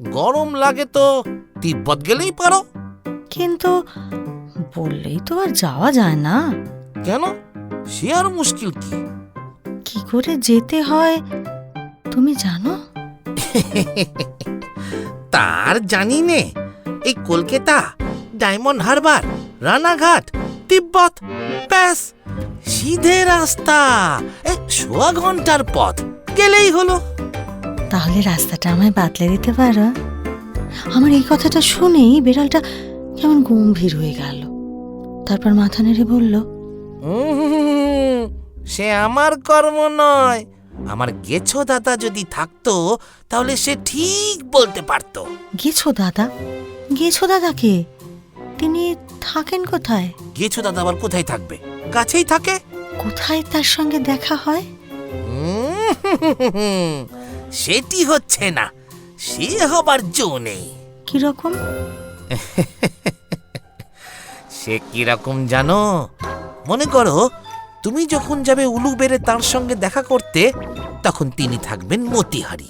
গরম লাগে তো তিব্বত গেলেই পারো। কিন্তু বললেই তো আর যাওয়া যায় না। কেন? সে আর মুশকিল কি? কি করে যেতে হয় তুমি জানো? তার জানি নে এই কলকাতা ডায়মন্ড হারবার রানাঘাট তিব্বত ব্যাস সিধে রাস্তা এ সোয়া ঘণ্টার পথ গেলেই হলো। তাহলে রাস্তাটা আমায় বাতলে দিতে পারো? আমার এই কথাটা শুনেই বিড়ালটা কেমন গম্ভীর হয়ে গেল। তারপর মাথা নেড়ে বলল সে আমার কর্ম নয়। আমার গেছো দাদা যদি থাকতো তাহলে সে ঠিক বলতে পারতো। গেছো দাদা? গেছো দাদাকে তিনি থাকেন কোথায়? গেছো দাদা আবার কোথায় থাকবে? কাছেই থাকে। কোথায় তার সঙ্গে দেখা হয়? সেটি হচ্ছে না সে হবার জো নেই কীরকম? সে কীরকম জানো? মনে করো তুমি যখন যাবে উলু বেড়ে তার সঙ্গে দেখা করতে তখন তিনি থাকবেন মতিহারি।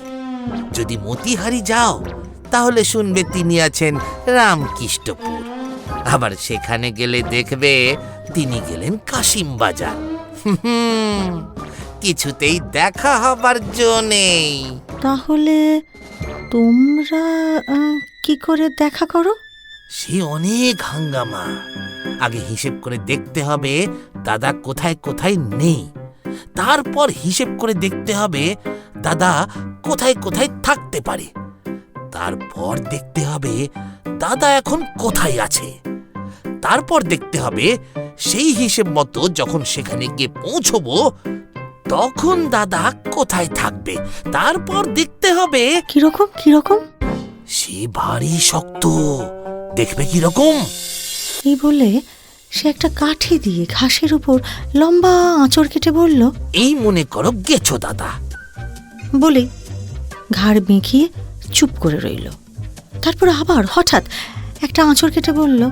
যদি মতিহারি যাও তাহলে শুনবে তিনি আছেন রামকৃষ্ণপুর। আবার সেখানে গেলে দেখবে তিনি গেলেন কাশিম বাজার হুম, কিছুতেই দেখা হবার জো নেই। তাহলে তোমরা আহ, কি করে দেখা করো? সে অনেক হাঙ্গামা। আগে হিসেব করে দেখতে হবে দাদা কোথায় কোথায় নেই। তারপর হিসেব করে দেখতে হবে দাদা কোথায় কোথায় থাকতে পারে। তারপর দেখতে হবে দাদা এখন কোথায় আছে। তারপর দেখতে হবে সেই হিসেব মতো যখন সেখানে গিয়ে পৌঁছবো তখন দাদা কোথায় থাকবে? তারপর দেখতে হবে। কীরকম কীরকম? সে ভারী শক্ত। দেখবে কীরকম? এই বলে সে একটা কাঠি দিয়ে ঘাসের উপর লম্বা আঁচড় কেটে বলল এই মনে করো গেছো দাদা। বলেই ঘাড় বেঁকিয়ে চুপ করে রইল। তারপর আবার হঠাৎ একটা আঁচড় কেটে বলল